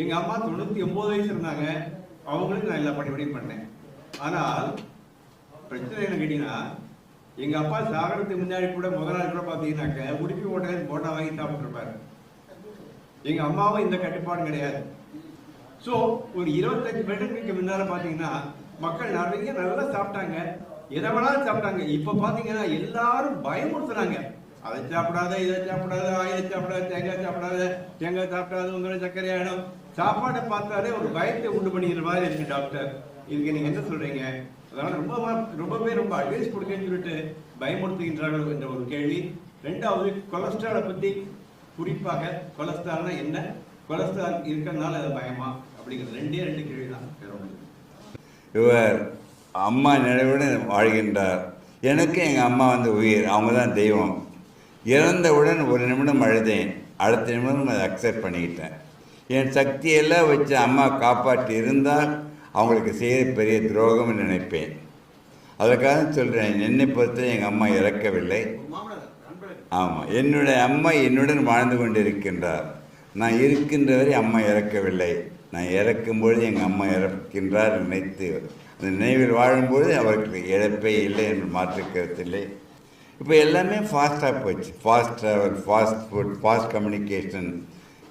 எங்க அம்மா தொண்ணூத்தி ஒன்பது வயசு இருந்தாங்க. அவங்களுக்கு நான் எல்லா படிப்படியும் பண்ணேன். ஆனால் பிரச்சனை என்ன கேட்டீங்கன்னா எங்க அப்பா சாகரத்துக்கு முன்னாடி கூட முதல் நாள் கூட பாத்தீங்கன்னாக்க உடுப்பி ஹோட்டலில் போட்டா வாங்கி சாப்பிட்டுருப்பாரு. எங்க அம்மாவும் இந்த கட்டுப்பாடு கிடையாது. ஸோ ஒரு இருபத்தஞ்சு வருடங்களுக்கு முன்னால பாத்தீங்கன்னா மக்கள் நிறைய நல்லா சாப்பிட்டாங்க. எதை வேணாலும் சாப்பிட்டாங்க. இப்ப பாத்தீங்கன்னா எல்லாரும் பயமுறுத்துறாங்க. அதை சாப்பிடாத இதை சாப்பிடாத ஆயில் சாப்பிடாத தேங்காய் சாப்பிடாத தேங்காய் சாப்பிடாத உங்களுக்கு சர்க்கரை ஆகிடும் சாப்பாடை பார்த்தாலே ஒரு பயத்தை உண்டு பண்ணிக்கிற மாதிரி இருக்கு டாக்டர். இதுக்கு நீங்க என்ன சொல்றீங்க? அதனால ரொம்ப ரொம்பவே ரொம்ப அட்வைஸ் கொடுக்கன்னு சொல்லிட்டு பயமுறுத்துகின்றார்கள் என்ற ஒரு கேள்வி. ரெண்டாவது கொலஸ்ட்ராலை பத்தி குறிப்பாக கொலஸ்ட்ரால்னா என்ன? கொலஸ்ட்ரால் இருக்கிறதுனால அது பயமா? அப்படிங்கிற ரெண்டே ரெண்டு கேள்வி தான் இவர் அம்மா நினைவுடன் வாழ்கின்றார். எனக்கு எங்கள் அம்மா வந்து உயிர். அவங்க தான் தெய்வம். இறந்தவுடன் ஒரு நிமிடம் அழுதேன். அடுத்த நிமிடம் அதை அக்செப்ட் பண்ணிக்கிட்டேன். என் சக்தியெல்லாம் வச்சு அம்மா காப்பாற்றி இருந்தால் அவங்களுக்கு செய்கிற பெரிய துரோகம்னு நினைப்பேன். அதற்காக சொல்கிறேன் என்னை பொறுத்த எங்கள் அம்மா இறக்கவில்லை. ஆமாம் என்னுடைய அம்மா என்னுடன் வாழ்ந்து கொண்டிருக்கின்றார். நான் இருக்கின்ற வரை அம்மா இறக்கவில்லை. நான் இறக்கும்பொழுது எங்கள் அம்மா இறக்கின்றார் நினைத்து அந்த நினைவில் வாழும்பொழுது அவருக்கு இழப்பே இல்லை என்று மாற்று இப்போ எல்லாமே ஃபாஸ்ட்டாக போச்சு fast travel fast food fast communication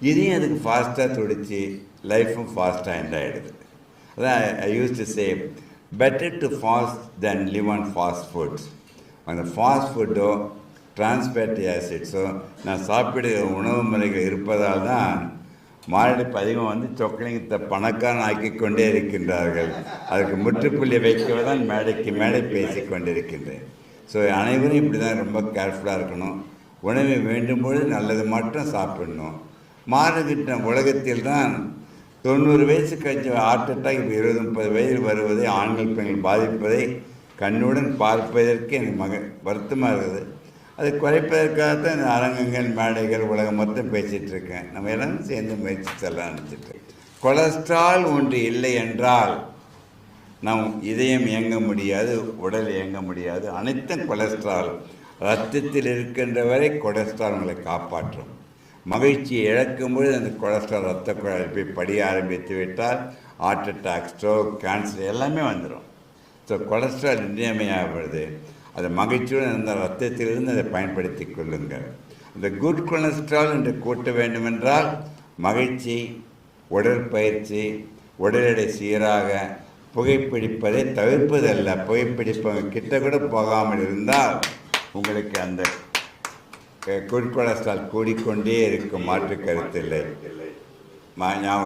இதையும் அதுக்கு ஃபாஸ்ட்டாக துடிச்சு லைஃப்பும் ஃபாஸ்ட்டாக எண்ட் ஆகிடுது அதான் I use to say better to fast than live on fast foods அந்த ஃபாஸ்ட் ஃபுட்டோ டிரான்ஸ்பேட்டி ஆசிட்ஸோ நான் சாப்பிடுகிற உணவு முறைகள் இருப்பதால் தான் மாரடைப்பு அதிகம் வந்து சொக்கலிங்கத்தை பணக்காரன் ஆக்கி கொண்டே இருக்கின்றார்கள். அதுக்கு முற்றுப்புள்ளி வைக்கவே தான் மேடைக்கு மேடை பேசி கொண்டிருக்கின்றேன். ஸோ அனைவரும் இப்படி தான் ரொம்ப கேர்ஃபுல்லாக இருக்கணும். உணவை வேண்டும் பொழுது நல்லது மட்டும் சாப்பிடணும். மாறுகின்ற உலகத்தில் தான் தொண்ணூறு வயசு கழிச்சு ஹார்ட் அட்டாக் இப்போ இருபது முப்பது வயதில் வருவதை ஆண்கள் பெண்கள் பாதிப்பதை கண்ணுடன் பார்ப்பதற்கு எனக்கு மக வருத்தமாக இருக்குது. அதை குறைப்பதற்காகத்தான் இந்த அரங்கங்கள் மேடைகள் உலகம் மொத்தம் பேசிகிட்டு இருக்கேன். நம்ம எல்லாரும் சேர்ந்து முயற்சி செல்ல நினச்சிட்டு கொலஸ்ட்ரால் ஒன்று இல்லை என்றால் நம் இதயம் இயங்க முடியாது உடல் இயங்க முடியாது. அனைத்தும் கொலஸ்ட்ரால். ரத்தத்தில் இருக்கின்ற வரை கொலஸ்ட்ரால் உங்களை காப்பாற்றும். மகிழ்ச்சியை இழக்கும்போது அந்த கொலஸ்ட்ரால் ரத்த குழாயில் போய் படிய ஆரம்பித்து விட்டால் ஹார்ட் அட்டாக் ஸ்ட்ரோக் கேன்சர் எல்லாமே வந்துடும் ஸோ கொலஸ்ட்ரால் இன்றியமையாகிறது. அது மகிழ்ச்சியுடன் இருந்த ரத்தத்திலிருந்து அதை பயன்படுத்தி கொள்ளுங்கள். இந்த குட் கொலஸ்ட்ரால் என்று கூட்ட வேண்டுமென்றால் மகிழ்ச்சி உடற்பயிற்சி உடல் எடை சீராக புகைப்பிடிப்பதை தவிர்ப்பதல்ல. புகைப்பிடிப்பவங்க கிட்ட கூட போகாமல் இருந்தால் உங்களுக்கு அந்த குட் கூடிக்கொண்டே இருக்கும். மாற்று கருத்தில்லை மா- ஞாபகம்